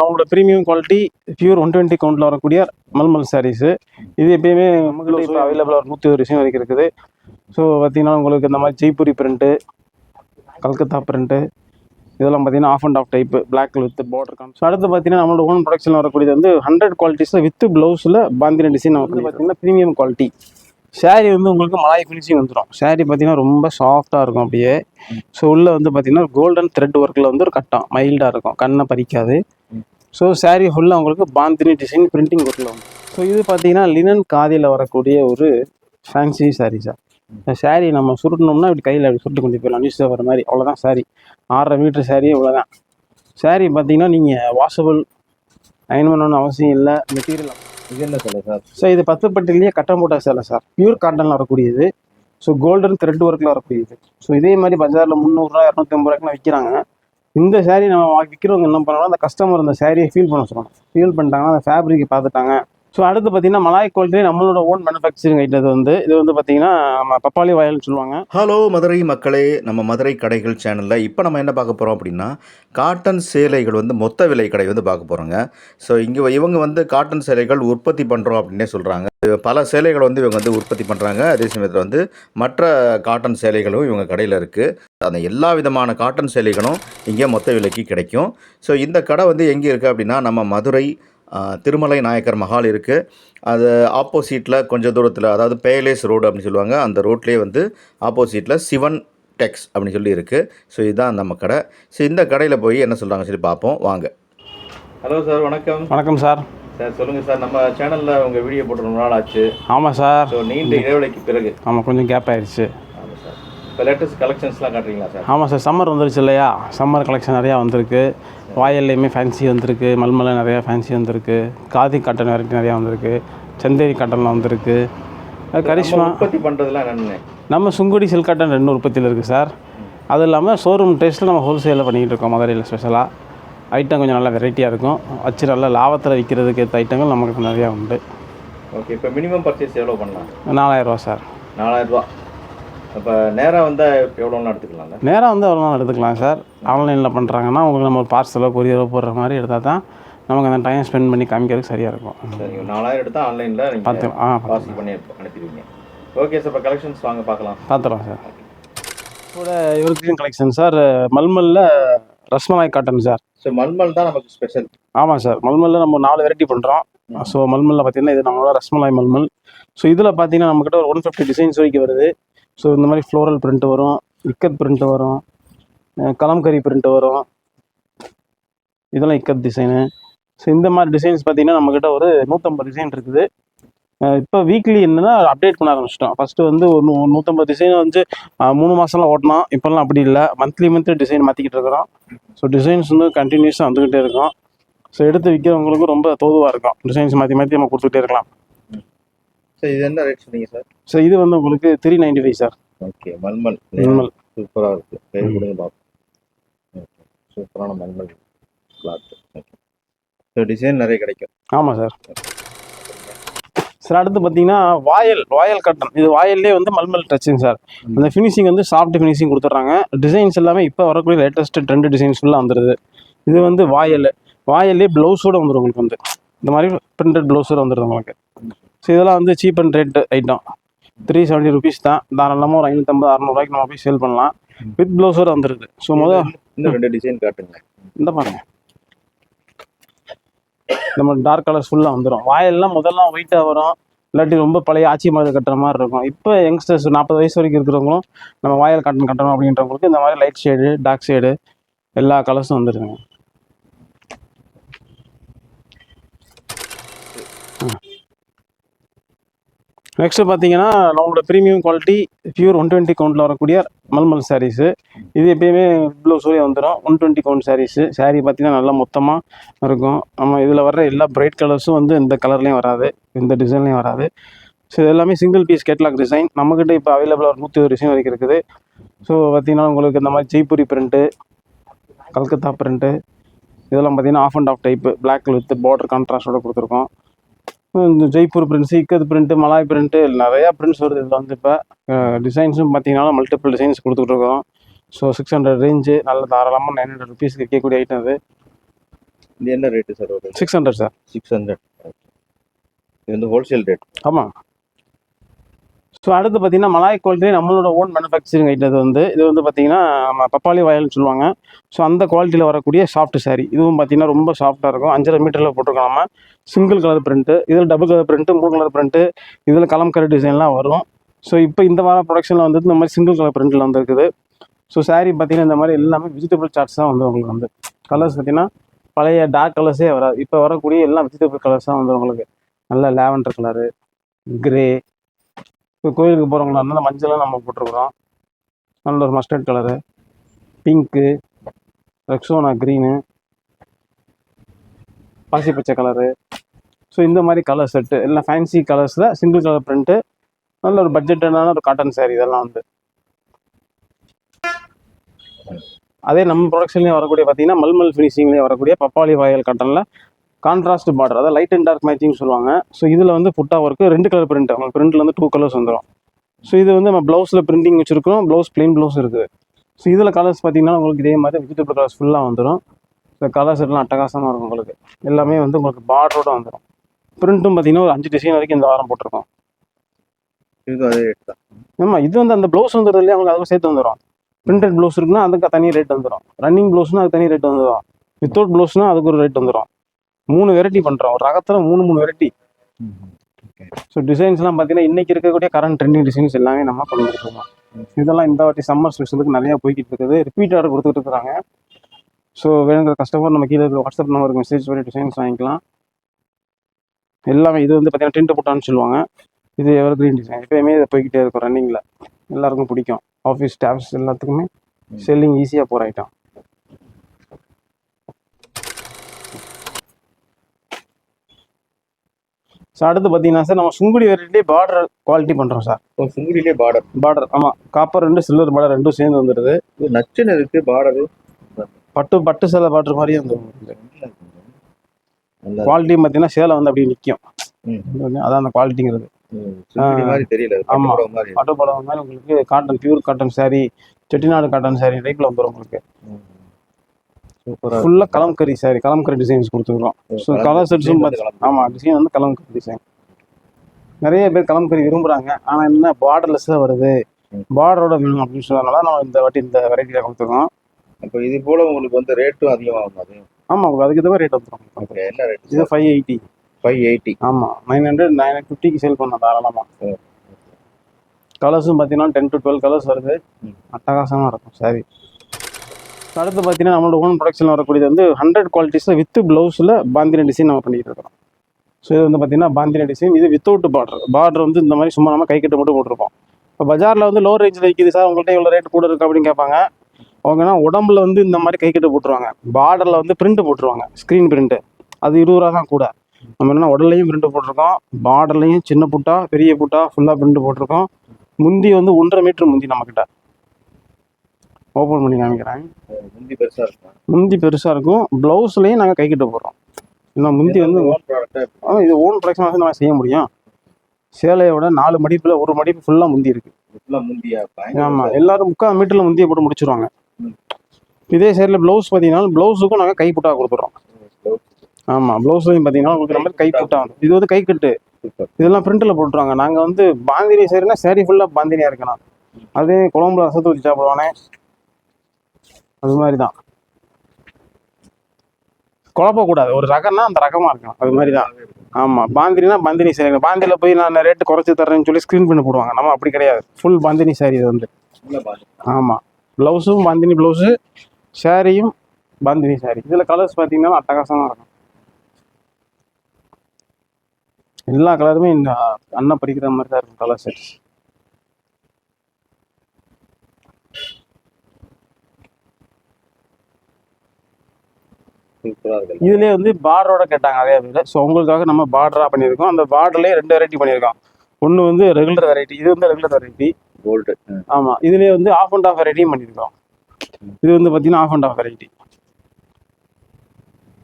நம்மளோட premium quality pure one twenty கவுண்டில் வரக்கூடிய mulmul sarees இது எப்பயுமே நம்மகிட்ட இப்போ அவைலபிளாக ஒரு நூற்றி ஒரு விஷயம் வரைக்கும் இருக்குது. ஸோ பார்த்தீங்கன்னா உங்களுக்கு இந்த மாதிரி ஜெய்ப்பூரி பிரிண்ட்டு கல்கத்தா பிரிண்ட்டு இதெல்லாம் பார்த்தீங்கன்னா half and half type block with border so அடுத்து பார்த்தீங்கன்னா நம்மளோட ஓன் ப்ரொடக்ஷனில் வரக்கூடியது வந்து ஹண்ட்ரட் குவாலிட்டிஸில் வித் ப்ளவுஸில் பாந்தின டிசைன் வந்து பார்த்தீங்கன்னா ப்ரீமியம் குவாலிட்டி saree வந்து உங்களுக்கு மலாய் ஃபினிஷிங் வந்துடும் saree பார்த்தீங்கன்னா ரொம்ப சாஃப்டாக இருக்கும் அப்படியே. ஸோ உள்ளே வந்து பார்த்தீங்கன்னா கோல்டன் த்ரெட் ஒர்க்கில் வந்து ஒரு கட்டம். மைல்டாக இருக்கும். கண்ணை பறிக்காது. ஸோ saree ஃபுல்லாக உங்களுக்கு பாந்தினி டிசைன் பிரிண்டிங் ஒர்க்கில் வரும். ஸோ இது பார்த்தீங்கன்னா லினன் காதியில் வரக்கூடிய ஒரு ஃபேன்சி சார் இந்த saree நம்ம சுருட்டணும்னா இப்படி கையில் அப்படி சுருட்டு கொண்டு போயிடலாம். நியூஸ் பேப்பர் மாதிரி. அவ்வளோதான் saree. ஆறரை மீட்டர் saree இவ்வளோதான் saree பார்த்தீங்கன்னா நீங்கள் வாஷபிள் அயன் பண்ணணும்னு அவசியம் இல்லை. மெட்டீரியல் இது என்ன சொல்ல சார் ஸோ இது பத்து பட்டிலேயே கட்டம் போட்ட சேலை சார் பியூர் காட்டனில் வரக்கூடியது. ஸோ கோல்டன் த்ரெட் ஒர்க்கில் வரக்கூடியது. ஸோ இதே மாதிரி பஜாரில் முந்நூறுரூவா இரநூத்தி ஐம்பது ரூபாய்க்குலாம் விற்கிறாங்க இந்த saree நம்ம விற்கிறவங்க என்ன பண்ணுவாங்க அந்த கஸ்டமர் அந்த சாரியை ஃபீல் பண்ண சொல்லணும். ஃபீல் பண்ணிட்டாங்கன்னா அந்த ஃபேப்ரிக்கை பார்த்துட்டாங்க. ஸோ அடுத்து பார்த்தீங்கன்னா மலாய் குவாலிட்டி நம்மளோட ஓன் மேனுஃபேக்சரிங் ஐட்டம் வந்து. இது வந்து பார்த்தீங்கன்னா நம்ம பப்பாளி வாயல்னு சொல்லுவாங்க. ஹலோ மதுரை மக்களே. நம்ம மதுரை கடைகள் சேனலில் இப்போ நம்ம என்ன பார்க்க போகிறோம் அப்படின்னா காட்டன் சேலைகள் வந்து மொத்த விலை கடை வந்து பார்க்க போகிறோங்க ஸோ இங்கே இவங்க வந்து காட்டன் சேலைகள் உற்பத்தி பண்ணுறோம் அப்படின்னே சொல்கிறாங்க பல சேலைகள் வந்து இவங்க வந்து உற்பத்தி பண்ணுறாங்க அதே சமயத்தில் வந்து மற்ற காட்டன் சேலைகளும் இவங்க கடையில் இருக்குது அந்த எல்லா விதமான காட்டன் சேலைகளும் இங்கே மொத்த விலைக்கு கிடைக்கும். ஸோ இந்த கடை வந்து எங்கே இருக்குது அப்படின்னா நம்ம மதுரை திருமலை நாயக்கர் மஹால் இருக்குது அது ஆப்போசிட்டில் கொஞ்சம் தூரத்தில் அதாவது பேலேஸ் ரோடு அப்படின்னு சொல்லுவாங்க அந்த ரோட்லேயே வந்து ஆப்போசிட்டில் சிவன் டெக்ஸ் அப்படின்னு சொல்லி இருக்குது ஸோ இதுதான் நம்ம கடை. ஸோ இந்த கடையில் போய் என்ன சொல்கிறாங்க சொல்லி பார்ப்போம். வாங்க. ஹலோ சார் வணக்கம். வணக்கம் சார் சார் சொல்லுங்கள் சார் நம்ம சேனலில் உங்கள் வீடியோ போட்டு ரொம்ப நாள் ஆச்சு. ஆமாம் சார் ஸோ நீண்ட இடைவெளிக்கு பிறகு. ஆமாம் கொஞ்சம் கேப் ஆயிடுச்சு ஆமாம் சார் இப்போ லேட்டஸ்ட் கலெக்ஷன்ஸ்லாம் காட்டுறீங்களா சார் ஆமாம் சார் சம்மர் வந்துருச்சு இல்லையா? சம்மர் கலெக்ஷன் நிறையா வந்திருக்கு. வாயல்லையுமே ஃபேன்சி வந்திருக்கு மல்மலை நிறையா ஃபேன்சி வந்திருக்கு காதி காட்டன் வெரைட்டி நிறையா வந்திருக்கு சந்தேரி காட்டனில் வந்திருக்கு. கரிஷ்மா. உற்பத்தி பண்ணுறதுலாம் என்னென்ன நம்ம சுங்குடி சில்க் காட்டன் ரெண்டு உற்பத்தியில் இருக்குது சார். அது இல்லாமல் ஷோரூம் டேஸ்ட்டில் நம்ம ஹோல்சேலில் பண்ணிக்கிட்டு இருக்கோம் மதுரையில் ஸ்பெஷலாக ஐட்டம் கொஞ்சம் நல்லா வெரைட்டியாக இருக்கும். வச்சு நல்லா லாபத்தில் விற்கிறதுக்கு ஏற்ற ஐட்டங்கள் நமக்கு நிறையா உண்டு. ஓகே இப்போ மினிமம் பர்ச்சேஸ் எவ்வளோ பண்ணலாம்? நாலாயிரரூவா சார். நாலாயிரரூபா இப்போ நேராக வந்தால் எவ்வளோன்னு எடுத்துக்கலாம்ல? நேராக வந்து எவ்வளோ நாள் எடுத்துக்கலாம் சார். ஆன்லைனில் பண்ணுறாங்கன்னா உங்களுக்கு நம்ம ஒரு பார்சலோ கொரியரோ போடுற மாதிரி எடுத்தால் தான் நமக்கு அந்த டைம் ஸ்பெண்ட் பண்ணி காமிக்கிறதுக்கு சரியாக இருக்கும். சரிங்க நாலாயிரம் எடுத்தால் ஆன்லைனில் பார்த்து ஆ பார்சல் பண்ணி அனுப்பி- அனுப்பிடுவீங்க. ஓகே சார் இப்போ கலெக்ஷன்ஸ் வாங்க பார்க்கலாம். பார்த்துறோம் சார். கூட எவர்கிரீன் கலெக்ஷன் சார். மல்மல்ல rasmalai cotton sir. So mulmul தான் நமக்கு ஸ்பெஷல் ஆமாம் சார். மல்மல்ல நம்ம நாலு வெரைட்டி பண்ணுறோம் ஸோ மல்மல்ல பார்த்தீங்கன்னா இது நம்மளோட ரஸ்மலாய் மல்மல். ஸோ இதில் பார்த்தீங்கன்னா நம்மக்கிட்ட ஒரு ஒன் ஃபிஃப்டி டிசைன்ஸ் வரைக்கும் வருது. ஸோ இந்த மாதிரி ஃப்ளோரல் பிரிண்ட் வரும் இக்கத் பிரிண்ட் வரும் கலம்கரி பிரிண்ட் வரும். இதெல்லாம் இக்கத் டிசைனு ஸோ இந்த மாதிரி டிசைன்ஸ் பார்த்தீங்கன்னா நம்மக்கிட்ட ஒரு நூற்றம்பது டிசைன் இருக்குது. இப்போ வீக்லி என்னன்னா அப்டேட் பண்ண ஆரம்பிச்சிட்டோம். ஃபஸ்ட்டு வந்து ஒரு நூ- நூற்றம்பது டிசைன் வந்து மூணு மாதம்லாம் ஓட்டினோம். இப்போல்லாம் அப்படி இல்லை. மந்த்லி மந்த்லி டிசைன் மாற்றிக்கிட்டு இருக்கிறோம். ஸோ டிசைன்ஸ் வந்து கண்டினியூஸாக வந்துக்கிட்டே இருக்கும். ஸோ எடுத்து விற்கிறவங்களுக்கும் ரொம்ப தோதுவாக இருக்கும். டிசைன்ஸ் மாற்றி மாற்றி நம்ம கொடுத்துட்டே இருக்கலாம். சார் இது என்ன ரேட் சொன்னீங்க சார் ஸோ இது வந்து உங்களுக்கு three ninety five sir okay mulmul minimal சூப்பராக இருக்குது பேர் கொடுங்க பார்ப்போம் சூப்பரான மல்மல் கிளாத் ஓகே ஸோ டிசைன் நிறைய கிடைக்கும். ஆமாம் சார் சார் அடுத்து பார்த்தீங்கன்னா வாயல் வாயல் கட்டன் இது வாயல்லே வந்து மல்மல் டச்சுங்க சார் அந்த ஃபினிஷிங் வந்து சாஃப்ட் ஃபினிஷிங் கொடுத்துட்றாங்க. டிசைன்ஸ் எல்லாமே இப்போ வரக்கூடிய லேட்டஸ்ட் ட்ரெண்ட் டிசைன்ஸ் ஃபுல்லாக வந்துடுது இது வந்து வாயல். வாயல்லே ப்ளவுஸோடு வந்துடும் உங்களுக்கு வந்து. இந்த மாதிரி பிரிண்டட் ப்ளவுஸோடு வந்துடுது உங்களுக்கு. ஸோ இதெல்லாம் வந்து cheap and rate item three seventy rupees தான். தாராளமாக ஒரு ஐநூற்றம்பது அறநூறுவாய்க்கு நம்ம போய் சேல் பண்ணலாம். வித் ப்ளவுஸோடு வந்துடுது ஸோ முதல் இன்னும் ரெண்டு டிசைன் காட்டுங்க. இந்த பாருங்க. நம்ம டார்க் கலர்ஸ் ஃபுல்லாக வந்துடும் வாயெல்லாம் முதல்ல ஒயிட்டாக வரும். இல்லாட்டி ரொம்ப பழைய ஆட்சி மாதிரி கட்டுற மாதிரி இருக்கும். இப்போ யங்ஸ்டர்ஸ் நாற்பது வயசு வரைக்கும் இருக்கிறவங்களும் நம்ம வாயல் காட்டன் கட்டணும் அப்படின்றவங்களுக்கு இந்த மாதிரி லைட் ஷேடு டார்க் ஷேடு எல்லா கலர்ஸும் வந்துருங்க நெக்ஸ்ட்டு பார்த்தீங்கன்னா நம்மளோட premium quality pure one twenty கவுண்டில் வரக்கூடிய மல்மல் சாரீஸு இது எப்பயுமே இவ்வளோ சூரிய வந்துடும் one twenty count sarees saree பார்த்தீங்கன்னா நல்லா மொத்தமாக இருக்கும். நம்ம இதில் வர்ற எல்லா பிரைட் கலர்ஸும் வந்து இந்த கலர்லேயும் வராது. இந்த டிசைன்லேயும் வராது. ஸோ இது எல்லாமே சிங்கிள் பீஸ் கேட்லாக் டிசைன் நம்மக்கிட்ட இப்போ அவைலபிளாக ஒரு நூற்றி ஒரு டிசைன் வரைக்கும் இருக்குது. ஸோ பார்த்தீங்கன்னா உங்களுக்கு இந்த மாதிரி ஜெய்ப்பூரி பிரிண்ட்டு கல்கத்தா பிரிண்ட்டு இதெல்லாம் பார்த்தீங்கன்னா half and half type block with border கான்ட்ராஸ்டோட கொடுத்துருக்கோம். Jaipur prints ikat print Malay print நிறையா பிரிண்ட்ஸ் வருது இதில் வந்து இப்போ. டிசைன்ஸும் பார்த்தீங்கன்னா மல்டிபிள் டிசைன்ஸ் கொடுத்துட்டு இருக்கோம். ஸோ சிக்ஸ் ஹண்ட்ரட் ரேஞ்சு நல்ல தாராளமாக நைன் ஹண்ட்ரட் ருபீஸ்க்கு விற்கக்கூடிய ஐட்டம் அது. இது என்ன rate sir six hundred sir six hundred இது வந்து ஹோல்சேல் ரேட் ஆமாம் ஸோ அடுத்து பார்த்தீங்கன்னா மலாய் குவாலிட்டி நம்மளோட ஓன் மேனுஃபேக்சரிங் ஐட்டம் வந்து இது வந்து பார்த்தீங்கன்னா நம்ம பப்பாளி வாயல்னு சொல்லுவாங்க. ஸோ அந்த குவாலிட்டியில் வரக்கூடிய சாஃப்ட் saree. இதுவும் பார்த்தீங்கன்னா ரொம்ப சாஃப்ட்டாக இருக்கும். அஞ்சரை மீட்டரில் போட்டிருக்கோம் நம்ம. சிங்கிள் கலர் பிரிண்ட்டு இதில் டபுள் கலர் பிரிண்ட்டு மூணு கலர் பிரிண்ட்டு இதில் கலம்கரை டிசைன்லாம் வரும். ஸோ இப்போ இந்த வாரம் ப்ரொடக்ஷனில் வந்து இந்த மாதிரி சிங்கிள் கலர் பிரிண்ட்டில் வந்துருக்குது. ஸோ saree பார்த்தீங்கன்னா இந்த மாதிரி எல்லாமே வெஜிடபிள் சார்ட்ஸ் தான் வந்து உங்களுக்கு வந்து கலர்ஸ் பார்த்தீங்கன்னா பழைய டார்க் கலர்ஸே வராது. இப்போ வரக்கூடிய எல்லாம் வெஜிடபிள் கலர்ஸ் தான் வந்து உங்களுக்கு. நல்ல லேவண்டர் கலரு கிரே இப்போ கோயிலுக்கு போகிறவங்களா இருந்தால் மஞ்சளாக நம்ம போட்டிருக்கிறோம். நல்ல ஒரு mustard colour pink Rexona green பாசி பச்சை கலரு ஸோ இந்த மாதிரி கலர் செட்டு எல்லாம் ஃபேன்சி கலர்ஸில் சிங்கிள் கலர் பிரிண்ட்டு நல்ல ஒரு பட்ஜெட்டான ஒரு காட்டன் சேரீ இதெல்லாம் வந்து அதே நம்ம ப்ரொடக்ஷன்லேயும் வரக்கூடிய பார்த்தீங்கன்னா மல்மல் ஃபினிஷிங்லேயே வரக்கூடிய பப்பாளி வாயல் காட்டனில் கான்ட்ராஸ்ட் பார்டர் அதாவது லைட் அண்ட் டார்க் மேட்சிங் சொல்லுவாங்க. ஸோ இதில் வந்து புட்டா ஒர்க்கு ரெண்டு கலர் பிரிண்ட் உங்களுக்கு பிரிண்ட்டில் வந்து டூ கலர்ஸ் வந்துடும் ஸோ இது வந்து நம்ம ப்ளவுஸில் பிரிண்டிங் வச்சுருக்கோம் ப்ளவுஸ் plain ப்ளவுஸ் இருக்குது. ஸோ இதில் கலர்ஸ் பார்த்தீங்கன்னா உங்களுக்கு இதே மாதிரி வெஜிடபிள் கலர்ஸ் ஃபுல்லாக வந்துடும் ஸோ கலர்ஸ் எல்லாம் அட்டகாசமாக இருக்கும் உங்களுக்கு. எல்லாமே வந்து உங்களுக்கு பார்டரோட வந்துடும் பிரிண்ட்டும் பார்த்தீங்கன்னா ஒரு அஞ்சு டிசைன் வரைக்கும் இந்த வாரம் போட்டிருக்கோம். இதுக்கும் அதே ரேட் தான். ஆமாம் இது வந்து அந்த ப்ளவுஸ் வந்துடுறது இல்லையா உங்களுக்கு அதுவும் சேர்த்து வந்துடும் பிரிண்டட் ப்ளவுஸ் இருக்குன்னா அதுக்கு தனி ரேட் வந்துடும் ரன்னிங் ப்ளவுஸ்னா அதுக்கு தனி ரேட் வந்துடும் வித்தவுட் ப்ளவுஸ்னா அதுக்கு ஒரு ரேட் வந்துடும் மூணு வெரைட்டி பண்ணுறோம் ஒரு ரகத்தில் மூணு மூணு வெரைட்டி ஸோ டிசைன்ஸ்லாம் பார்த்தீங்கன்னா இன்னைக்கு இருக்கக்கூடிய கரண்ட் ட்ரெண்டிங் டிசைன்ஸ் எல்லாமே நம்ம பண்ணிட்டுருக்கோம் இதெல்லாம் இந்த வாட்டி சம்மர் ஸ்பெஷலுக்கு நிறையா போய்கிட்டு இருக்குது. ரிப்பீட் ஆர்டர் கொடுத்துட்டு இருக்காங்க. ஸோ வேணுங்கிற கஸ்டமர் நம்ம கீழே இருக்கிற வாட்ஸ்அப் நம்பருக்கு மெசேஜ் பண்ணி டிசைன்ஸ் வாங்கிக்கலாம். எல்லாமே இது வந்து பார்த்தீங்கன்னா டென்ட் போட்டான்னு சொல்லுவாங்க. இது எவர் கிரீன் டிசைன் எப்பயுமே இதை போய்கிட்டே இருக்கும் ரன்னிங்கில் எல்லாருக்கும் பிடிக்கும். ஆஃபீஸ் ஸ்டாஃப்ஸ் எல்லாத்துக்குமே. செல்லிங் ஈஸியாக போகிற ஐட்டம் ஸோ அடுத்து பார்த்தீங்கன்னா சார் நம்ம சுங்குடி வெரைட்டி பார்டர் குவாலிட்டி பண்ணுறோம் சார் இப்போ சுங்குடியிலே பார்டர் பார்டர் ஆமாம் காப்பர் ரெண்டு சில்வர் பார்டர் ரெண்டும் சேர்ந்து வந்துடுது. இது நச்சுன்னு இருக்கு பார்டரு பட்டு பட்டு சேலை பார்டர் மாதிரியே வந்து நல்லா குவாலிட்டி பார்த்தீங்கன்னா சேலை வந்து அப்படியே நிற்கும். அதான் அந்த குவாலிட்டிங்கிறது தெரியல அது ஆமா. பட்டு புடவை மாதிரி உங்களுக்கு cotton pure cotton saree Chettinad cotton saree டைப்பில் வந்துடும் உங்களுக்கு. ஃபுல்லாக கலம்கரி saree கலம்கரி டிசைன்ஸ் கொடுத்துருக்கோம். ஸோ கலர் செட்ஸும் பார்த்து ஆமாம் டிசைன் வந்து கலம்கரி டிசைன் நிறைய பேர் கலம்கரி விரும்புகிறாங்க ஆனால் என்ன பார்டர்லெஸ்ஸாக வருது. பார்டரோட வேணும் அப்படின்னு சொன்னதுனால நம்ம இந்த வாட்டி இந்த வெரைட்டியில் கொடுத்துருக்கோம். அப்போ இது போல உங்களுக்கு வந்து ரேட்டும் அதிகமாகும் அது? ஆமாம் உங்களுக்கு அதுக்கு தவிர ரேட் வந்துடும் என்ன ரேட் இது ஃபைவ் எயிட்டி ஃபைவ் எயிட்டி ஆமாம் நைன் ஹண்ட்ரட் நைன் ஃபிஃப்டிக்கு சேல் பண்ணலாம் தாராளமாக. கலர்ஸும் பார்த்தீங்கன்னா டென் டு டுவெல் கலர்ஸ் வருது. அட்டகாசமாக இருக்கும் சாரி அடுத்து பார்த்தீங்கன்னா நம்மளோட ஓன் ப்ரொடக்ஷன் வரக்கூடியது வந்து ஹண்ட்ரட் குவாலிட்டிஸில் வித் ப்ளவுஸில் பாந்தினி டிசைன் நம்ம பண்ணிக்கிட்டு இருக்கோம் ஸோ இது வந்து பார்த்தீங்கன்னா பாந்தினி டிசைன் இது வித்தவுட் பார்டர் பார்டர் வந்து இந்த மாதிரி சும்மா நம்ம கை கட்டு மட்டும் போட்டிருப்போம். இப்போ பஜாரில் வந்து லோ ரேஞ்சில் விற்கிது சார் உங்கள்கிட்ட இவ்வளோ ரேட் கூட இருக்குது அப்படின்னு கேட்பாங்க. அவங்கன்னா உடம்புல வந்து இந்த மாதிரி கை கட்டு போட்டுருவாங்க பார்டரில் வந்து பிரிண்ட் போட்டுருவாங்க ஸ்க்ரீன் பிரிண்ட்டு அது இருபது ரூபா தான் கூட. நம்ம என்ன உடல்லையும் பிரிண்ட் போட்டிருக்கோம் பார்டர்லையும் சின்ன புட்டா பெரிய புட்டா ஃபுல்லாக பிரிண்ட் போட்டிருக்கோம். முந்தி வந்து ஒன்றரை மீட்ரு முந்தி நம்மக்கிட்ட ஓப்பன் பண்ணி காமிக்கிறேன். முந்தி பெருசா இருக்கும். முந்தி பெருசாக இருக்கும். ப்ளவுஸ்லேயும் நாங்கள் கை கிட்ட போடுறோம் இன்னும் முந்தி வந்து இது ஓன் ப்ரொடக்ஷன் வந்து நம்ம செய்ய முடியும். சேலையோட நாலு மடிப்பில் ஒரு மடிப்பு ஃபுல்லாக முந்தி இருக்கு. ஆமாம் எல்லாரும் முக்கால் மீட்டரில் முந்தியை போட்டு முடிச்சிருவாங்க. இதே சைடில் ப்ளவுஸ் பார்த்தீங்கன்னா ப்ளவுஸுக்கும் நாங்கள் கை புட்டா கொடுத்துறோம். ஆமாம் ப்ளவுஸ்லையும் பார்த்தீங்கன்னா உங்களுக்கு நம்ம கை புட்டா வந்து இது வந்து கை கட்டு. இதெல்லாம் பிரிண்டில் போட்டுருவாங்க. நாங்கள் வந்து பாந்தினி சரினா சேரீ ஃபுல்லாக பாந்தினியாக இருக்கணும். அதே குழம்புல ரசத்தை வச்சு சாப்பிடுவானே. அது மாதிரி தான் குழப்பக்கூடாது. ஒரு ரகம்னா அந்த ரகமாக இருக்கணும் அது மாதிரி தான் ஆமாம் பாந்தினினா பாந்தினி சேரீ பாந்தியில் போய் நான் ரேட்டு குறைச்சி தரேன்னு சொல்லி ஸ்க்ரீன் பண்ணி போடுவாங்க. நம்ம அப்படி கிடையாது. ஃபுல் பாந்தினி சாரி இது வந்து. ஆமாம் ப்ளவுஸும் பாந்தினி. ப்ளவுஸு ஷேரியும் பாந்தினி சாரி இதில் கலர்ஸ் பார்த்தீங்கன்னா அட்டகாசமாக இருக்கும். எல்லா கலருமே இந்த அண்ணன் படிக்கிற மாதிரி தான் இருக்கும் கலர் செட்ஸ் சூப்பரா இருக்கு. இதுலேயே வந்து பார்டரோட கேட்டாங்க அதே பேர் ஸோ உங்களுக்காக நம்ம பார்டராக பண்ணியிருக்கோம். அந்த பார்டர்லேயே ரெண்டு வெரைட்டி பண்ணியிருக்கோம். ஒன்று வந்து ரெகுலர் வெரைட்டி இது வந்து ரெகுலர் வெரைட்டி கோல்டு ஆமாம் இதுலேயே வந்து ஆஃப் அண்ட் ஆஃப் வெரைட்டியும் பண்ணியிருக்கோம். இது வந்து பார்த்தீங்கன்னா ஆஃப் அண்ட் ஆஃப் வெரைட்டி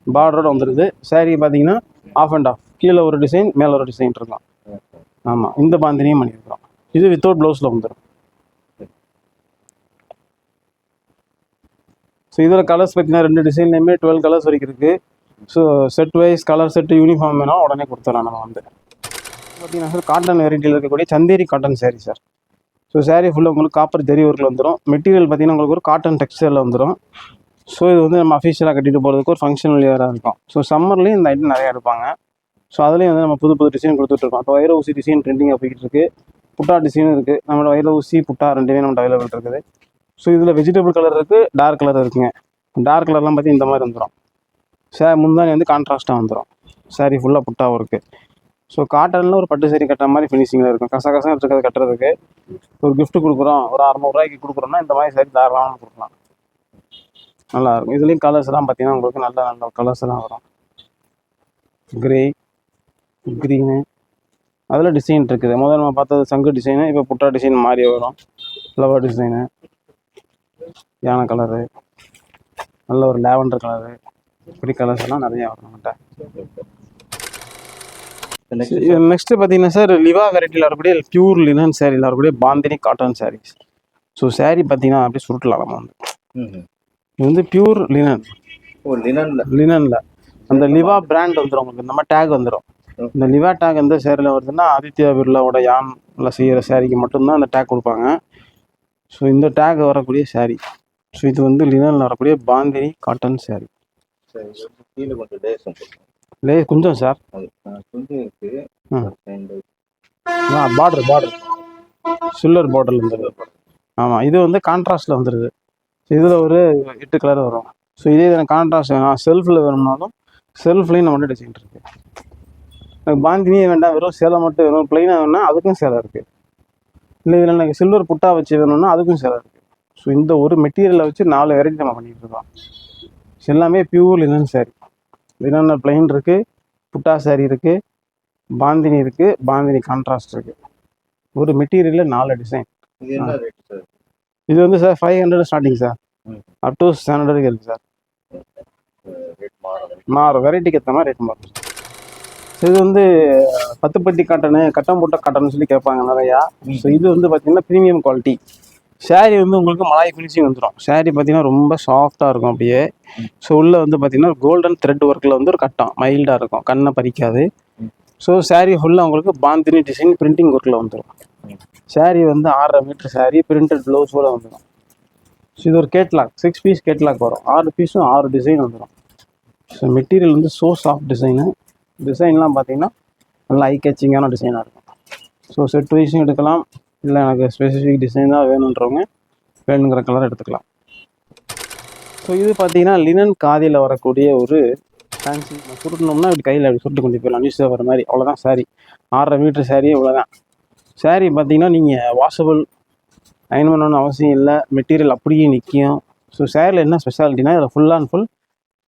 பார்டரோட வந்துடுது saree பார்த்தீங்கன்னா ஆஃப் அண்ட் ஆஃப் கீழே ஒரு டிசைன் மேலே ஒரு டிசைன் இருக்கும் ஆமாம் இந்த பாந்தினியும் பண்ணியிருக்கோம். இது வித்தவுட் ப்ளவுஸில் வந்துடும் ஸோ இதில் கலர்ஸ் பார்த்தீங்கன்னா ரெண்டு டிசைன்லேயுமே டுவெல் கலர்ஸ் வரைக்கும் இருக்குது so set wise colour set uniform வேணால் உடனே கொடுத்துடலாம். நம்ம வந்து பார்த்தீங்கன்னா சார் காட்டன் வெரைட்டியில் இருக்கக்கூடிய Chanderi cotton saree sir so saree ஃபுல்லாக உங்களுக்கு காப்பர் ஜெரி ஒர்க்கில் வந்துடும் மெட்டீரியல் பார்த்தீங்கன்னா உங்களுக்கு ஒரு காட்டன் டெக்ஸ்டைலில் வந்துடும் ஸோ இது வந்து நம்ம அஃபிஷியலாக கட்டிட்டு போகிறதுக்கு ஒரு ஃபங்க்ஷனல் இயராக இருக்கும். ஸோ சம்மர்லேயும் இந்த ஐட்டம் நிறையா எடுப்பாங்க. ஸோ அதுலேயும் வந்து நம்ம புது புது டிசைன் கொடுத்துட்ருக்கோம் இப்போ வைர ஊசி டிசைன் ட்ரெண்டிங்காக போய்கிட்டு இருக்குது புட்டா டிசைனும் இருக்குது நம்மளோட வைர ஊசி புட்டா ரெண்டுமே நம்மகிட்ட அவைலபிள் இருக்குது. ஸோ இதில் வெஜிடபிள் கலர் இருக்குது டார்க் கலர் இருக்குங்க. டார்க் கலர்லாம் பார்த்தி இந்த மாதிரி வந்துடும் சே முந்தானி வந்து கான்ட்ராஸ்ட்டாக வந்துடும் saree ஃபுல்லாக புட்டாகவும் இருக்குது ஸோ காட்டனில் ஒரு பட்டு சேரீ கட்டுற மாதிரி ஃபினிஷிங்கில் இருக்கும். கச கசம் இருக்கிறது கட்டுறதுக்கு ஒரு கிஃப்ட் கொடுக்குறோம். ஒரு அறநூறுவாய்க்கு கொடுக்குறோம்னா இந்த மாதிரி சாரி தாராளமாக கொடுக்கலாம். நல்லாயிருக்கும் இதுலேயும் கலர்ஸ்லாம் பார்த்தீங்கன்னா உங்களுக்கு நல்ல நல்ல கலர்ஸ்லாம் வரும். க்ரே க்ரீனு அதில் டிசைன் இருக்குது. முதல்ல நம்ம பார்த்தது சங்கு டிசைனு இப்போ புட்டா டிசைன் மாதிரி வரும். ஃப்ளவர் டிசைனு யானை கலரு நல்ல ஒரு லேவண்டர் கலரு இப்படி கலர்ஸ் எல்லாம் நிறையா வரும் நம்மகிட்ட. நெக்ஸ்ட் பார்த்தீங்கன்னா சார் லிவா வெரைட்டியில் வரக்கூடிய பியூர் லினன் சேரீல வரக்கூடிய bandhani cotton sarees so saree பார்த்தீங்கன்னா அப்படியே சுருட்டலாம் நம்ம வந்து. இது வந்து பியூர் லினன் ஓ லினன்ல லினனில் அந்த லிவா பிராண்ட் வந்துடும் உங்களுக்கு. இந்த மாதிரி டேக் வந்துடும் இந்த லிவா டேக் எந்த சேரில் வருதுன்னா ஆதித்யா பிர்லாவோட யான்ல செய்கிற சேரீக்கு மட்டும்தான் அந்த டேக் கொடுப்பாங்க. ஸோ இந்த டேக் வரக்கூடிய saree. ஸோ இது வந்து லினனில் வரக்கூடிய பாந்தினி காட்டன் சரி கீழே கொஞ்சம் டேசம் லே கொஞ்சம் சார் அது கொஞ்சம் இருக்கு. ம். பார்டர் பார்டர் சில்வர் பார்டர் வந்துடுது ஆமாம் இது வந்து கான்ட்ராஸ்டில் வந்துடுது இதில் ஒரு எட்டு கலர் வரும். ஸோ இதே எனக்கு கான்ட்ராஸ்ட் வேணும். செல்ஃபில் வேணும்னாலும் செல்ஃப்லேயும் நம்மகிட்ட டிசைன் இருக்கு. எனக்கு பாந்தினியே வேண்டாம். வெறும் சேலை மட்டும் வேணும். ப்ளைனாக வேணும்னா அதுக்கும் சேலை இருக்குது இல்லை இதில் எனக்கு சில்வர் புட்டா வச்சு வேணும்னா அதுக்கும் சேலை இருக்குது ஸோ இந்த ஒரு மெட்டீரியலை வச்சு நாலு வெரைட்டி நம்ம பண்ணிகிட்டு இருக்கோம். எல்லாமே pure linen saree. Linen plain இருக்குது புட்டா saree இருக்குது பாந்தினி இருக்குது பாந்தினி கான்ட்ராஸ்ட் இருக்குது ஒரு மெட்டீரியலில் நாலு டிசைன் இது சார் வந்து sir five hundred starting sir. Up to seven hundred இருக்குது சார் மாறும். வெரைட்டிக்கு ஏற்ற மாதிரி ரேட் மாறும். இது வந்து பத்துப்பட்டி காட்டனு கட்டம் போட்ட காட்டன்னு சொல்லி கேட்பாங்க நிறையா. ஸோ இது வந்து பார்த்தீங்கன்னா ப்ரீமியம் குவாலிட்டி saree வந்து உங்களுக்கு மலாய் ஃபினிஷிங் வந்துடும் saree பார்த்தீங்கன்னா ரொம்ப சாஃப்டாக இருக்கும் அப்படியே. ஸோ உள்ளே வந்து பார்த்தீங்கன்னா கோல்டன் த்ரெட் ஒர்க்கில் வந்து ஒரு கட்டம். மைல்டாக இருக்கும். கண்ணை பறிக்காது. ஸோ saree ஃபுல்லாக உங்களுக்கு பாந்தினி டிசைன் பிரிண்டிங் ஒர்க்கில் வந்துடும் saree வந்து ஆறரை மீட்டர் saree பிரிண்டட் ப்ளவுஸோட வந்துடும் ஸோ இது ஒரு கேட்லாக் சிக்ஸ் பீஸ் கேட்லாக் வரும். ஆறு பீஸும் ஆறு டிசைன் வந்துடும் ஸோ மெட்டீரியல் வந்து ஸோ சாஃப்ட் டிசைனு டிசைன்லாம் பார்த்தீங்கன்னா நல்லா ஐ கேச்சிங்கான டிசைனாக இருக்கும். ஸோ செட் வைஸும் எடுக்கலாம். இல்லை எனக்கு ஸ்பெசிஃபிக் டிசைன் தான் வேணுன்றவங்க வேணுங்கிற கலர் எடுத்துக்கலாம். ஸோ இது பார்த்தீங்கன்னா லினன் காதியில் வரக்கூடிய ஒரு ஃபேன்சி சுருட்டணும்னா இப்படி கையில் அப்படி சுருட்டு கொண்டு போயிடலாம். நியூஸ் பேப்பர் மாதிரி. அவ்வளோதான் சாரி ஆறரை மீட்ரு சாரியே இவ்வளோதான் saree பார்த்தீங்கன்னா நீங்கள் வாஷபிள் அயன் பண்ணணும்னு அவசியம் இல்லை. மெட்டீரியல் அப்படியே நிற்கும் ஸோ சேரில் என்ன ஸ்பெஷாலிட்டினா இதில் full and full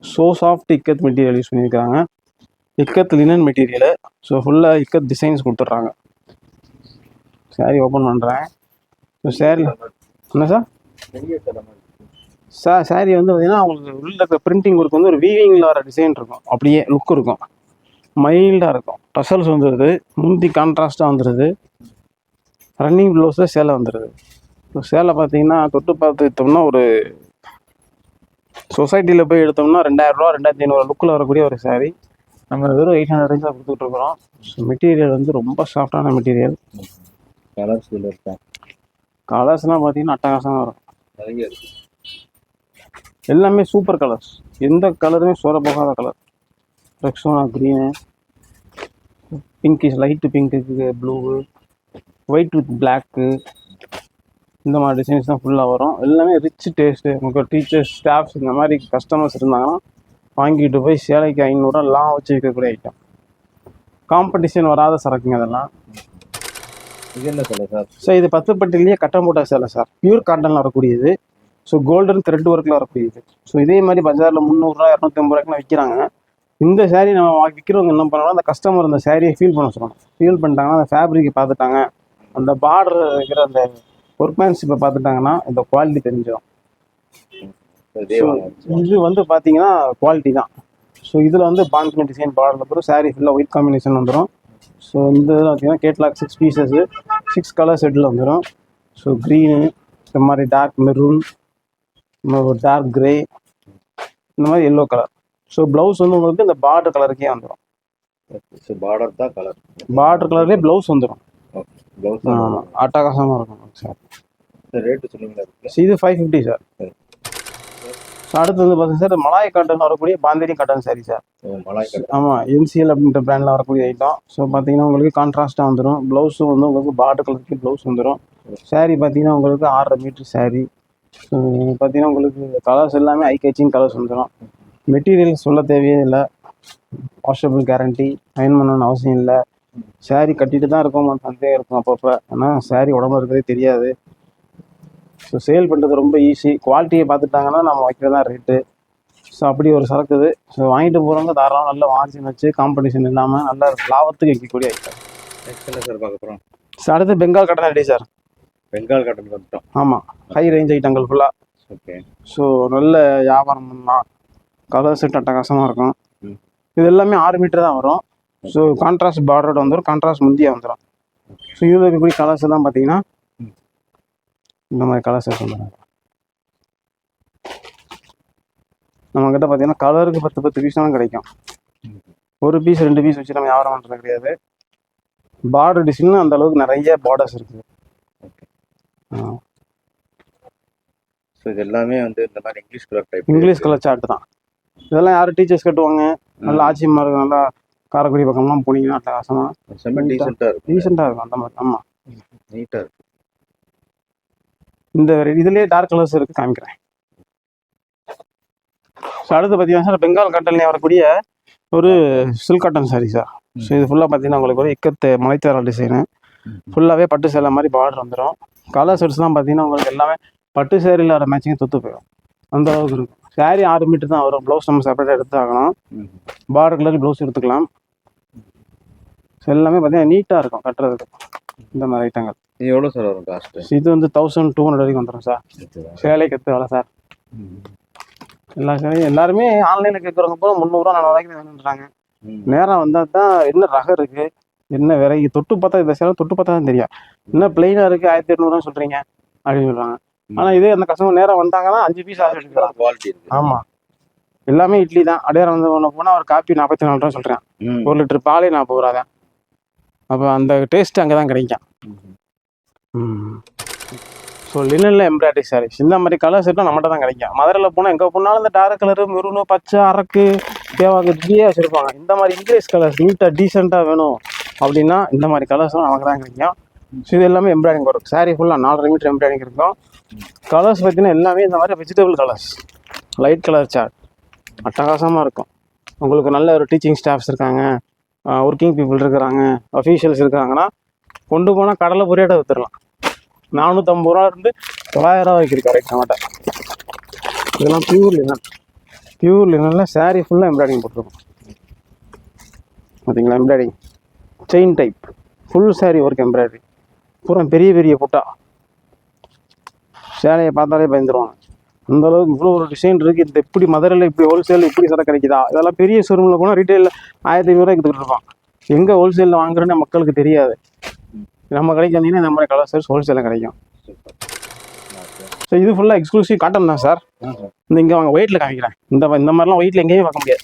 so soft ikat material use பண்ணியிருக்காங்க இக்கத் லினன் மெட்டீரியலு ஸோ ஃபுல்லாக இக்கத் டிசைன்ஸ் கொடுத்துட்றாங்க. சாரி ஓப்பன் பண்ணுறேன் ஸோ சாரி என்ன சார் சார் சாரி வந்து பார்த்தீங்கன்னா அவங்களுக்கு உள்ள இருக்க பிரிண்டிங் ஒர்க் வந்து ஒரு வீவிங்கில் வர டிசைன் இருக்கும். அப்படியே லுக் இருக்கும். மைல்டாக இருக்கும். டசல்ஸ் வந்துடுது முந்தி கான்ட்ராஸ்ட்டாக வந்துடுது ரன்னிங் ப்ளவுஸில் சேலை வந்துடுது ஸோ சேலை பார்த்தீங்கன்னா தொட்டு பார்த்து எடுத்தோம்னா ஒரு சொசைட்டியில் போய் எடுத்தோம்னா ரெண்டாயிரரூவா ரெண்டாயிரத்தி ஐநூறு லுக்கில் வரக்கூடிய ஒரு saree. நம்ம வெறும் எயிட் ஹண்ட்ரட் ரேஞ்சில் கொடுத்துட்ருக்குறோம் ஸோ மெட்டீரியல் வந்து ரொம்ப சாஃப்டான மெட்டீரியல் கலர்ஸ் இதில் இருக்கா? கலர்ஸ்லாம் பார்த்தீங்கன்னா அட்டகாசமாக வரும். நிறைய இருக்கு. எல்லாமே சூப்பர் கலர்ஸ் எந்த கலருமே சோற போகாத colour Rexona green pinkish light பிங்க்குக்கு blue white with black இந்த மாதிரி டிசைன்ஸ் தான் ஃபுல்லாக வரும். எல்லாமே ரிச் டேஸ்ட்டு உங்களுக்கு டீச்சர்ஸ் ஸ்டாஃப்ஸ் இந்த மாதிரி கஸ்டமர்ஸ் இருந்தாங்கன்னா வாங்கிட்டு போய் சேலைக்கு ஐநூறுரூவா லாம் வச்சு விற்கக்கூடிய ஐட்டம் காம்படிஷன் வராத சரக்குங்க அதெல்லாம் இது என்ன கலர் சார்? ஸோ இது பத்து பட்டிலேயே கட்டம் போட்ட சேலை சார். பியூர் காட்டனில் வரக்கூடியது. ஸோ கோல்டன் த்ரெட் ஒர்க்கில் வரக்கூடியது. ஸோ இதே மாதிரி பஜாரில் முந்நூறுரூவா இரநூத்தி ஐம்பது ரூபாய்க்குலாம் விற்கிறாங்க இந்த saree நம்ம விற்கிறவங்க என்ன பண்ணணும் அந்த கஸ்டமர் அந்த சாரியை ஃபீல் பண்ண சொல்லணும் ஃபீல் பண்ணிட்டாங்கன்னா அந்த ஃபேப்ரிக்கை பார்த்துட்டாங்க. அந்த பார்டர் இருக்கிற அந்த ஒர்க்மேன்ஷிப்பை பார்த்துட்டாங்கன்னா இந்த குவாலிட்டி தெரிஞ்சிடும். இதே வந்து பார்த்தீங்கன்னா குவாலிட்டி தான். ஸோ இதில் வந்து பான்ஸ்மெண்ட் டிசைன் பார்டர் அப்புறம் saree ஃபுல்லாக ஒயிட் காம்பினேஷன் வந்துடும் ஸோ இந்த இதில் பார்த்தீங்கன்னா catalogue six pieces six colour settle வந்துடும் ஸோ க்ரீனு இந்த மாதிரி டார்க் மெரூன் டார்க் கிரே இந்த மாதிரி எல்லோ கலர் ஸோ ப்ளவுஸ் வந்து உங்களுக்கு இந்த பார்டர் கலருக்கே வந்துடும் ஸோ பார்டர் தான் கலர் பார்டர் கலர்லேயே ப்ளவுஸ் வந்துடும் ப்ளவுஸ் ஆமாம் அட்டகாசமாக இருக்கும். சார் ரேட்டு சொன்னீங்களா இதுக்கு? இது ஃபைவ் ஃபிஃப்டி சார். சரி. ஸோ அடுத்து வந்து பார்த்தீங்கன்னா சார் மலாய் காட்டன் வரக்கூடிய பாந்தேரி காட்டன் சாரி. சார் ஆமாம் என்சிஎல் அப்படின்ற பிராண்டில் வரக்கூடிய ஐட்டம் ஸோ பார்த்தீங்கன்னா உங்களுக்கு கான்ட்ராஸ்ட்டாக வந்துடும் ப்ளவுஸும் வந்து உங்களுக்கு பார்டர் கலருக்கு ப்ளவுஸ் வந்துடும் saree பார்த்தீங்கன்னா உங்களுக்கு ஆறரை மீட்ரு ஸோ பார்த்தீங்கன்னா உங்களுக்கு கலர்ஸ் எல்லாமே ஐ கேச்சிங் கலர்ஸ் வந்துடும் மெட்டீரியல் சொல்ல தேவையே இல்லை வாஷபிள் கேரண்டி அயன் பண்ணணும்னு அவசியம் இல்லை. Saree கட்டிட்டு தான் இருக்கும் வந்துட்டே இருக்கும் அப்பப்போ. ஆனால் saree உடம்புல இருக்கிறதே தெரியாது. ஸோ சேல் பண்ணுறது ரொம்ப ஈஸி குவாலிட்டியை பார்த்துட்டாங்கன்னா நம்ம வைக்கிறது தான் ரேட்டு ஸோ அப்படி ஒரு சரக்கு இது ஸோ வாங்கிட்டு போகிறவங்க தாராளம் நல்ல மார்ஜின் வச்சு காம்படிஷன் இல்லாமல் நல்ல லாபத்துக்கு விற்கக்கூடிய ஐட்டம். நெக்ஸ்ட் என்ன சார் பார்க்க போகிறோம் ஸோ அடுத்து Bengal cotton ready sir Bengal cotton வந்துட்டோம் ஆமாம் ஹை ரேஞ்ச் ஐட்டங்கள் ஃபுல்லாக ஓகே ஸோ நல்ல வியாபாரம் பண்ணலாம் கலர் செட் அட்டகாசமாக இருக்கும். இது எல்லாமே ஆறு மீட்டர் தான் வரும். ஸோ கான்ட்ராஸ்ட் பார்டரோட வந்துடும் கான்ட்ராஸ்ட் முந்தியாக வந்துடும் ஸோ இதில் இருக்கக்கூடிய கலர்ஸ் எல்லாம் பார்த்தீங்கன்னா. இந்த மாதிரி கலர்ஸ் வந்துடும் நம்மக்கிட்ட பார்த்தீங்கன்னா கலருக்கு பத்து பத்து பீஸ் தான் கிடைக்கும். ஒரு பீஸ் ரெண்டு பீஸ் வச்சு நம்ம வியாபாரம் பண்ணுறது கிடையாது. பார்டர் டிசைன் அந்த அளவுக்கு நிறைய பார்டர்ஸ் இருக்குது. ஸோ இது எல்லாமே வந்து இந்த மாதிரி English colour type English colour chart தான். இதெல்லாம் யாரும் டீச்சர்ஸ் கட்டுவாங்க? நல்லா ஆட்சியமாக இருக்கும் நல்லா காரைக்குடி பக்கம்லாம் போனீங்கன்னா அட்டகாசமாக செம்ம டீசெண்டாக இருக்கும். ரீசெண்டாக இருக்கும். அந்த மாதிரி ஆமாம் நீட்டாக இருக்கும். இந்த இதுலேயே டார்க் கலர்ஸ் இருக்குது காமிக்கிறேன். ஸோ அடுத்து பார்த்தீங்கன்னா சார் பெங்கால் காட்டன்லேயே வரக்கூடிய ஒரு silk cotton sari sir so இது ஃபுல்லாக பார்த்தீங்கன்னா உங்களுக்கு ஒரு இக்கத்து மலைத்தார டிசைனு ஃபுல்லாகவே பட்டு சேலை மாதிரி பார்டர் வந்துடும் கலர் செட்ஸ்லாம் பார்த்தீங்கன்னா உங்களுக்கு எல்லாமே பட்டு சேரீல வர மேட்சிங் தொத்து போயிடும் அந்த அளவுக்கு இருக்கும். Saree ஆறு மீட்டர் தான் வரும். ப்ளவுஸ் நம்ம செப்பரேட்டாக எடுத்து ஆகணும். பார்டர் கலர் ப்ளவுஸ் எடுத்துக்கலாம். ஸோ எல்லாமே பார்த்தீங்கன்னா நீட்டாக இருக்கும் கட்டுறதுக்கு. இந்த மாதிரி ஐட்டங்கள் இது எவ்வளோ சார் வரும் காஸ்ட்டு இது வந்து தௌசண்ட் டூ ஹண்ட்ரட் வரைக்கும் வந்துடும் சார் சேலை கற்று வேலை சார் எல்லா சேலையும் எல்லாருமே ஆன்லைனில் கேட்குறவங்க போல முந்நூறுரூவா நானூறுவாய்க்கு வேணுன்றாங்க நேரம் வந்தால் தான் என்ன ரகம் இருக்குது என்ன விறகு தொட்டு பார்த்தா இந்த சேலை தொட்டு பார்த்தா தான் தெரியும். என்ன பிளெயினாக இருக்குது ஆயிரத்தி எட்நூறுவா சொல்கிறீங்க அப்படின்னு சொல்கிறாங்க ஆனால் இதே அந்த கஸ்டமர் நேரம் வந்தாங்கன்னா அஞ்சு பீஸ் ஆக எடுக்கிறாங்க குவாலிட்டி ஆமாம் எல்லாமே இட்லி தான். அடையாளம் வந்து ஒன்று போனால் ஒரு காப்பி நாற்பத்தி நாலு ரூபா சொல்கிறேன். ஒரு லிட்டர் பாலே நாற்பது ரூபா தான். அப்போ அந்த டேஸ்ட் அங்கே தான் கிடைக்கும். ஸோ லினனில் எம்ப்ராய்டரி சாரீஸ் இந்த மாதிரி கலர் செட்டும் நம்மகிட்ட தான் கிடைக்கும். மதுரையில் போனால் எங்கே போனாலும் இந்த டார்க் கலரு மெரூனு பச்சை அரக்கு தேவாங்க இப்படியே வச்சுருப்பாங்க. இந்த மாதிரி இங்கிலீஷ் கலர்ஸ் நீட்டாக டீசெண்டாக வேணும் அப்படின்னா இந்த மாதிரி கலர்ஸ்லாம் நமக்கு தான் கிடைக்கும். ஸோ இது எல்லாமே எம்ப்ராய்டிங் வரும் சாரீ ஃபுல்லாக நாலரை மீட்டர் எம்ப்ராய்டிங் இருக்கும். கலர்ஸ் பார்த்தீங்கன்னா எல்லாமே இந்த மாதிரி vegetable colours light colour chart அட்டகாசமாக இருக்கும். உங்களுக்கு நல்ல ஒரு டீச்சிங் ஸ்டாஃப்ஸ் இருக்காங்க. ஒர்க்கிங் பீப்புள் இருக்கிறாங்க அஃபீஷியல்ஸ் இருக்காங்கன்னா கொண்டு போனால் கடலை பொரியாட்ட வித்துடலாம். நானூற்றம்பது ரூபா இருந்து தொள்ளாயிரம் ரூபா வரைக்கும் இருக்கு கரெக்ட் இதெல்லாம் பியூர் லினன் பியூர் லினனில் saree ஃபுல்லாக எம்ப்ராய்டிங் போட்டிருக்கும். பார்த்தீங்களா embroidering chain type full saree work embroidery பூரா பெரிய பெரிய புட்டா. சேலையை பார்த்தாலே பயந்துருவாங்க. அந்த அளவுக்கு இவ்வளோ ஒரு டிசைன் இருக்குது இந்த இப்படி மதுரையில் இப்படி ஹோல்சேல் இப்படி சரக்கு கிடைக்குதா? இதெல்லாம் பெரிய ஷோரூமில் போனால் ரீட்டைலில் ஆயிரத்தி ஐநூறுரூவா எடுத்துக்கிட்டு இருப்பான். எங்கே ஹோல்சேலில் வாங்குறேன்னு மக்களுக்கு தெரியாது. நம்ம கடைக்கு வந்தீங்கன்னா இந்த மாதிரி கலர் சார் ஹோல்சேலில் கிடைக்கும். ஸோ இது ஃபுல்லாக எக்ஸ்க்ளூசிவ் காட்டன் தான் சார் இந்த இங்கே வாங்க ஒயிட்டில் காமிக்கிறேன். இந்த இந்த மாதிரிலாம் ஒயிட்டில் எங்கேயும் பார்க்க முடியாது.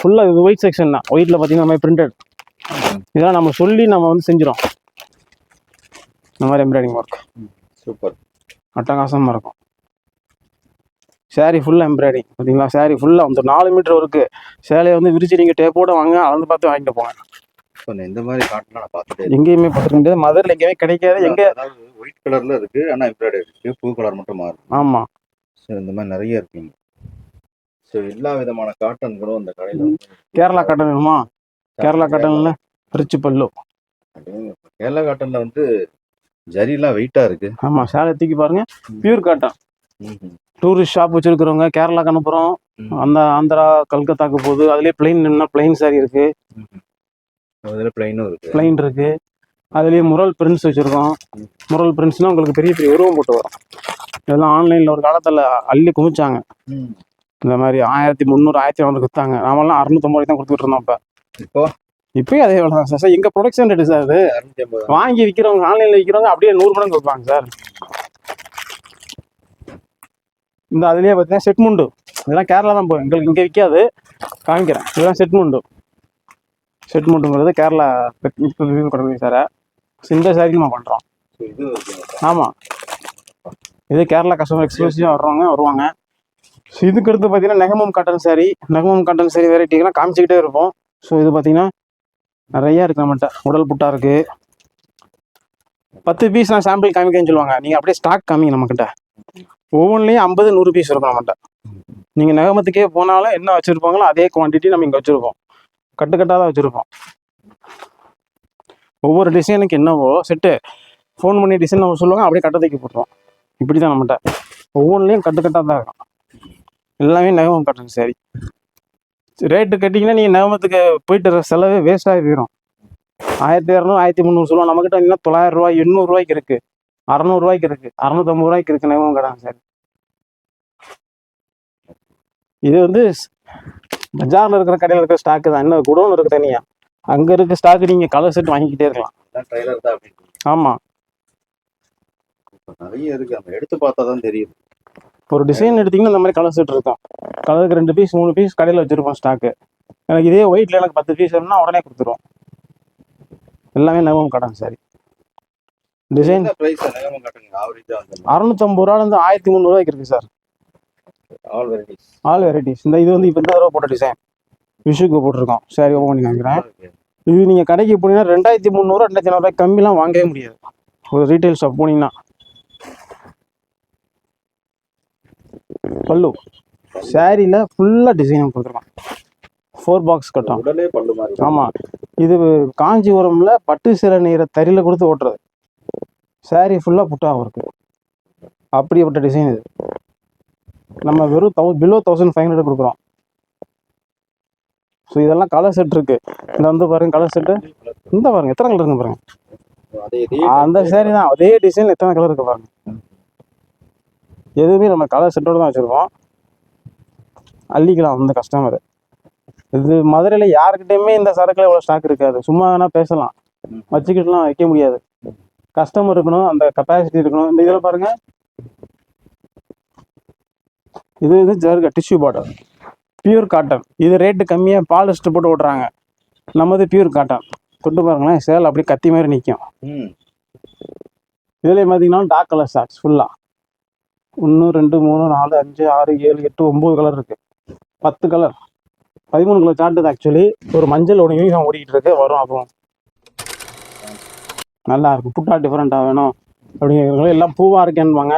ஃபுல்லாக இது ஒயிட் செக்ஷன் தான். ஒயிட்டில் பார்த்தீங்கன்னா இந்த மாதிரி பிரிண்டட் இதெல்லாம் நம்ம சொல்லி நம்ம வந்து செஞ்சிடும் இந்த மாதிரி எம்ப்ராய்டிங் ஒர்க் சூப்பர். அட்டகாசமாக இருக்கும். Saree ஃபுல்லாக எம்ப்ராய்டிங் பார்த்தீங்களா saree ஃபுல்லாக வந்து நாலு மீட்டர் ஒர்க்கு சேலையை வந்து விரிச்சு நீங்கள் டேப்போட வாங்க அளந்து பார்த்து வாங்கிட்டு போங்க. இந்த மாதிரி காட்டலாம் நான் பார்த்துட்டே எங்கேயுமே பார்த்துக்க முடியாது. மதுரில் எங்கேயுமே கிடைக்காது. எங்கே அதாவது ஒயிட் கலர்ல இருக்கு ஆனா எம்ப்ராய்டரி இருக்கு. பூ கலர் மட்டும் மாறும். ஆமாம் ஸோ இந்த மாதிரி நிறைய இருக்குங்க ஸோ எல்லா விதமான காட்டன்களும் இந்த கடையில் வந்து கேரளா காட்டன் வேணுமா? கேரளா காட்டனில் ரிச்சு பல்லு. கேரளா காட்டன்ல வந்து ஜரிலாம் வெயிட்டா இருக்கு. ஆமாம் சேலை தூக்கி பாருங்க. Pure cotton. டூரிஸ்ட் ஷாப் வச்சிருக்கிறவங்க கேரளாக்கு அனுப்புகிறோம். அந்த ஆந்திரா கல்கத்தாக்கு போகுது. அதுலேயே பிளைன் நின்னா பிளைன் saree இருக்கு. ம்ஹும். அதுல பிளைனும் இருக்கு. பிளைன் இருக்கு. அதுலேயே முரல் பிரிண்ட்ஸ் வச்சிருக்கோம். முரல் பிரிண்ட்ஸ்னால் உங்களுக்கு பெரிய பெரிய உருவம் போட்டு வரும். இதெல்லாம் ஆன்லைனில் ஒரு காலத்தில் அள்ளி குமிச்சாங்க. இந்த மாதிரி ஆயிரத்தி முந்நூறு ஆயிரத்தி இரநூறு விற்றாங்க நாமெல்லாம் அறுநூத்தம்பது தான் கொடுத்துட்டு இருந்தோம் இப்போ. இப்போ? இப்பயும் அதே வேலை தான் சார். சார் எங்கள் ப்ரொடக்ஷன் ரேட்டு சார் அது? வாங்கி விற்கிறவங்க ஆன்லைனில் விற்கிறவங்க அப்படியே நூறு மடங்கு வைப்பாங்க சார். இந்த அதுலேயே பார்த்தீங்கன்னா செட் முண்டு. இதெல்லாம் கேரளா தான் போகும். எங்களுக்கு இங்கே விற்காது காமிக்கிறேன். இதுதான் செட் முண்டு. செட் முண்டுங்கிறது கேரளா கொடுக்குறீங்க சார். இந்த சாரிக்கு நம்ம பண்ணுறோம் ஆமாம் இது கேரளா கஸ்டமர் எக்ஸ்க்ளூசிவாக வர்றவங்க வருவாங்க. ஸோ இதுக்கு அடுத்து பார்த்தீங்கன்னா Negamam cotton saree Negamam cotton saree வெரைட்டிலாம் காமிச்சிக்கிட்டே இருப்போம். ஸோ இது பார்த்தீங்கன்னா நிறையா இருக்குது நம்மகிட்ட உடல் புட்டா இருக்குது பத்து பீஸ் நான் சாம்பிள் காமிக்கன்னு சொல்லுவாங்க. நீங்கள் அப்படியே ஸ்டாக் காமிங்க நம்மக்கிட்ட ஒவ்வொன்றுலையும் ஐம்பது நூறு பீஸ் இருக்கும் நம்மகிட்ட நீங்கள் நகமத்துக்கே போனாலும் என்ன வச்சுருப்பாங்களோ அதே குவான்டிட்டி நம்ம இங்கே வச்சுருப்போம். கட்டுக்கட்டாக தான் வச்சுருப்போம். ஒவ்வொரு டிசைனுக்கு என்னவோ செட்டு. ஃபோன் பண்ணி டிசைன் நம்ம சொல்லுவாங்க அப்படியே கட்ட தைக்க போட்டுருவோம். இப்படி தான் நம்மகிட்ட ஒவ்வொன்றுலையும் கட்டுக்கட்டாக தான் இருக்கும். எல்லாமே நகமம் கட்டணும் சரி. ரேட்டு கட்டிங்கன்னா நீங்கள் நகமத்துக்கு போயிட்டு வர செலவே வேஸ்ட் ஆகி போயிடும் ஆயிரத்தி இரநூறு ஆயிரத்தி முந்நூறு சொல்லுவோம் நம்மக்கிட்ட இன்னும் தொள்ளாயிரம் ரூபாய் எண்ணூறுரூவாய்க்கு இருக்குது அறநூறுவாய்க்கு இருக்குது அறநூற்றம்பது ரூபாய்க்கு இருக்குது நகமம் கட்டாங்க சார். இது வந்து பஜாரில் இருக்கிற கடையில் இருக்கிற ஸ்டாக்கு தான். இன்னும் குடோன் இருக்குது தனியாக அங்கே இருக்க ஸ்டாக்கு நீங்கள் கலர் செட் வாங்கிக்கிட்டே இருக்கலாம். ஆமாம் நிறைய இருக்கு. நம்ம எடுத்து பார்த்தா தான் தெரியுது ஒரு டிசைன் எடுத்தீங்கன்னா இந்த மாதிரி கலர் செட் இருக்கும். கலருக்கு ரெண்டு பீஸ் மூணு பீஸ் கடையில் வச்சுருப்போம் ஸ்டாக்கு எனக்கு இதே ஒயிட்டில் எனக்கு பத்து பீஸ் வேணும்னா உடனே கொடுத்துருவோம். எல்லாமே நவம் கடன் சாரி. டிசைன் பிரைஸ் அறுநூத்தம்பது ரூபாலேருந்து ஆயிரத்தி முந்நூறுவாய்க்கு இருக்குது sir. All varieties all varieties இந்த இது வந்து இப்போ இந்த தடவை போட்ட டிசைன் விஷுக்கு போட்டிருக்கோம். சரி ஓப்பன் பண்ணி காமிக்கிறேன் இது நீங்கள் கடைக்கு போனீங்கன்னா ரெண்டாயிரத்தி முந்நூறு ரெண்டாயிரத்தி ஐநூறுரூவாய் கம்மிலாம் வாங்கவே முடியாது. ஒரு ரீட்டைல் ஷாப் போனீங்கன்னா. பல்லு. சாரியில் ஃபுல்லாக டிசைன் கொடுத்துருக்கோம் ஃபோர் பாக்ஸ் கட்டும். ஆமாம் இது காஞ்சிபுரமில் பட்டு சில நீரை தறியில் கொடுத்து ஓட்டுறது. சாரீ ஃபுல்லாக புட்டாகவும் இருக்கு. அப்படிப்பட்ட டிசைன் இது. நம்ம வெறும் தௌ பிலோ தௌசண்ட் ஃபைவ் ஹண்ட்ரட் கொடுக்குறோம். ஸோ இதெல்லாம் கலர் செட் இருக்கு. இந்த வந்து பாருங்க கலர் செட்டு இந்த பாருங்க எத்தனை கலர் இருக்கு பாருங்க? அந்த சாரி தான் அதே டிசைன் எத்தனை கலர் இருக்கு பாருங்க. எதுவுமே நம்ம கலர் செட்டோட தான் வச்சிருக்கோம். அள்ளிக்கலாம் அந்த கஸ்டமர் இது மதுரையில் யாருக்கிட்டையுமே இந்த சரக்கில் இவ்வளோ ஸ்டாக் இருக்காது. சும்மா வேணால் பேசலாம். வச்சுக்கிட்டுலாம் வைக்க முடியாது. கஸ்டமர் இருக்கணும் அந்த கெப்பாசிட்டி இருக்கணும். இந்த இதில் பாருங்க. இது இது ஜர்க டிஷ்யூ பாட்டில் பியூர் காட்டன் இது ரேட்டு கம்மியாக பாலிஸ்டர் போட்டு ஓட்டுறாங்க. நம்மது பியூர் காட்டன் தொட்டு பாருங்களேன் சேல் அப்படியே கத்தி மாதிரி நிற்கும் ம். இதுலேயே பார்த்தீங்கன்னா டார்க் கலர் ஷார்ட்ஸ் ஃபுல்லாக ஒன்று ரெண்டு மூணு நாலு அஞ்சு ஆறு ஏழு எட்டு ஒம்பது கலர் இருக்கு. பத்து கலர் பதிமூணு கலர் சார்ட் இது ஆக்சுவலி ஒரு மஞ்சள் ஒரு யூனிஃபார்ம் ஓடிக்கிட்டு இருக்கு. வரும் அப்புறம் நல்லா இருக்கும் புட்டா டிஃப்ரெண்ட்டாக வேணும். அப்படிங்கிறவங்க எல்லாம் பூவாக இருக்கேன்பாங்க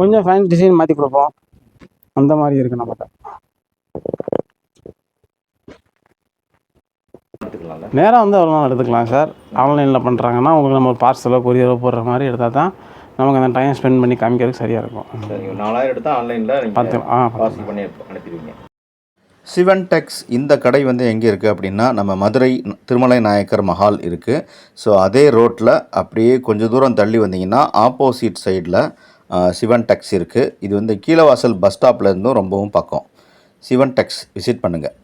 கொஞ்சம் ஃபேன்சி டிசைன் மாற்றி கொடுப்போம். அந்த மாதிரி இருக்கு நம்மகிட்ட. நேராக வந்து அவ்வளோ எடுத்துக்கலாம் சார். ஆன்லைனில் பண்ணுறாங்கன்னா உங்களுக்கு நம்ம ஒரு பார்சலோ கொரியரோ போடுற மாதிரி எடுத்தால் தான் நமக்கு அந்த டைம் ஸ்பெண்ட் பண்ணி காமிக்கிறதுக்கு சரியாக இருக்கும். நாலாயிரம் எடுத்தா ஆன்லைன்ல பார்த்துக்கலாம் ஆ பார்சல் பண்ணி அனுப்பிடுவீங்க. சிவன் டெக்ஸ் இந்த கடை வந்து எங்கே இருக்குது அப்படின்னா நம்ம மதுரை திருமலை நாயக்கர் மஹால் இருக்குது ஸோ அதே ரோட்டில் அப்படியே கொஞ்சம் தூரம் தள்ளி வந்தீங்கன்னா ஆப்போசிட் சைடில் சிவன் டெக்ஸ் இருக்குது இது வந்து கீழவாசல் பஸ் ஸ்டாப்லேருந்தும் ரொம்பவும் பக்கம். சிவன் டெக்ஸ் விசிட் பண்ணுங்கள்